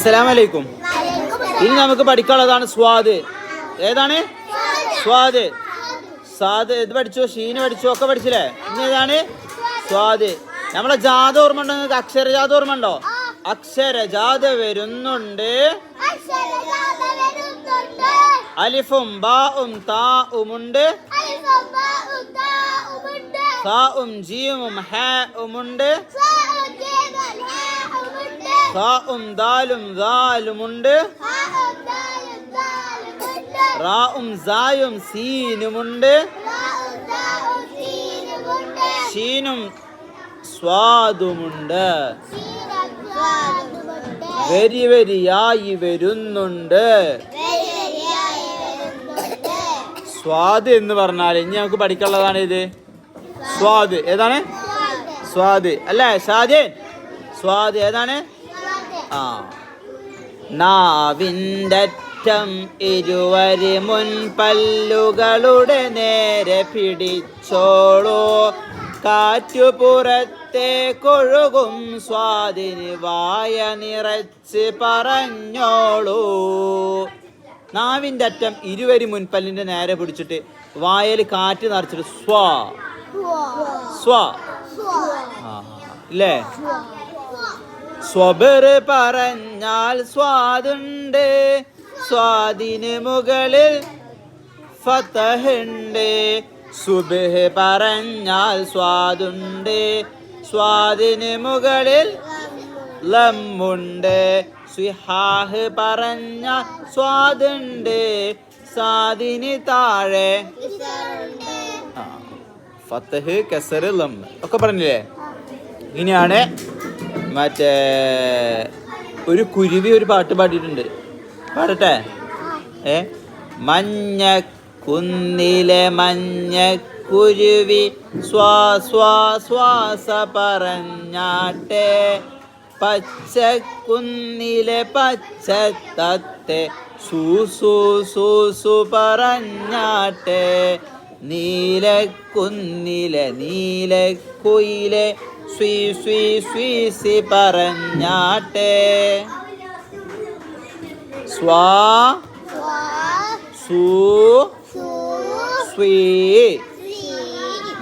അസ്സലാമലൈക്കും. ഇനി നമുക്ക് പഠിക്കാനുള്ളതാണ് സ്വാദ്. ഏതാണ്? സ്വാദ്. സ്വാദ്. ഇത് പഠിച്ചോ? ഷീന് പഠിച്ചോ? ഒക്കെ പഠിച്ചില്ലേ? ഇനി ഏതാണ്? സ്വാദ്. നമ്മളെ ജാത ഓർമ്മ ഉണ്ടോ? നിങ്ങൾക്ക് അക്ഷരജാത ഓർമ്മ ഉണ്ടോ? അക്ഷരജാത വരുന്നുണ്ട്. അലിഫും ബാഉം താഉം താഉമുണ്ട്. സാഉം ജീമും ഹാഉമുണ്ട് സാഉം ദാലും ദാലുമുണ്ട്. റാഉം സായും സീനുമുണ്ട്. ഷീനും സ്വാദുമുണ്ട്. വരി വരിയായി വരുന്നുണ്ട്. സ്വാദ് എന്ന് പറഞ്ഞാൽ ഇനി നമുക്ക് പഠിക്കാനുള്ളതാണ് ഇത്. സ്വാദ്. ഏതാണ്? സ്വാദ്. അല്ലേ? ഷാജൻ സ്വാദ് ഏതാണ്? ആ. നാവിന്ററ്റം ഇരുവരി മുൻപല്ലുകളുടെ നേരെ പിടിച്ചോളൂ. കാറ്റു പുറത്തെ കൊഴുകും സ്വാതിന് വായ നിറച്ച് പറഞ്ഞോളൂ. നാവിന്റെ അറ്റം ഇരുവരി മുൻപല്ലിന്റെ നേരെ പിടിച്ചിട്ട് വായൽ കാറ്റ് നിറച്ചിട്ട് സ്വാ. സ്വാ. ഇല്ലേ? സ്വബർ പറഞ്ഞാൽ സ്വാദുണ്ട്. സ്വാദിന് മുകളിൽ ഫതഹുണ്ട്. സുബഹ് പറഞ്ഞാൽ സ്വാദുണ്ട്. സ്വാദിന് മുകളിൽ ലമ്മുണ്ട്. സ്വിഹാഹ് പറഞ്ഞാൽ സ്വാദുണ്ട്. സ്വാദിന് താഴെ ഫത്തഹ് കസർ ലം ഒക്കെ പറഞ്ഞില്ലേ? ഇങ്ങനെയാണ് മറ്റേ ഒരു കുരുവി ഒരു പാട്ട് പാടിയിട്ടുണ്ട്. പാടട്ടെ. ഏ? മഞ്ഞ കുന്നിലെ മഞ്ഞ കുരുവി സ്വാ സ്വാ ശ്വാസ പറഞ്ഞാട്ടെ. പച്ചക്കുന്നിലെ പച്ച തത്തെ സൂസു സൂസു പറഞ്ഞാട്ടെ. നീലക്കുന്നിലെ നീലക്കുയിലെ സ്വീ സ്വീ സ്വീസി പറഞ്ഞാട്ടെ. സ്വാ സൂ സ്വീ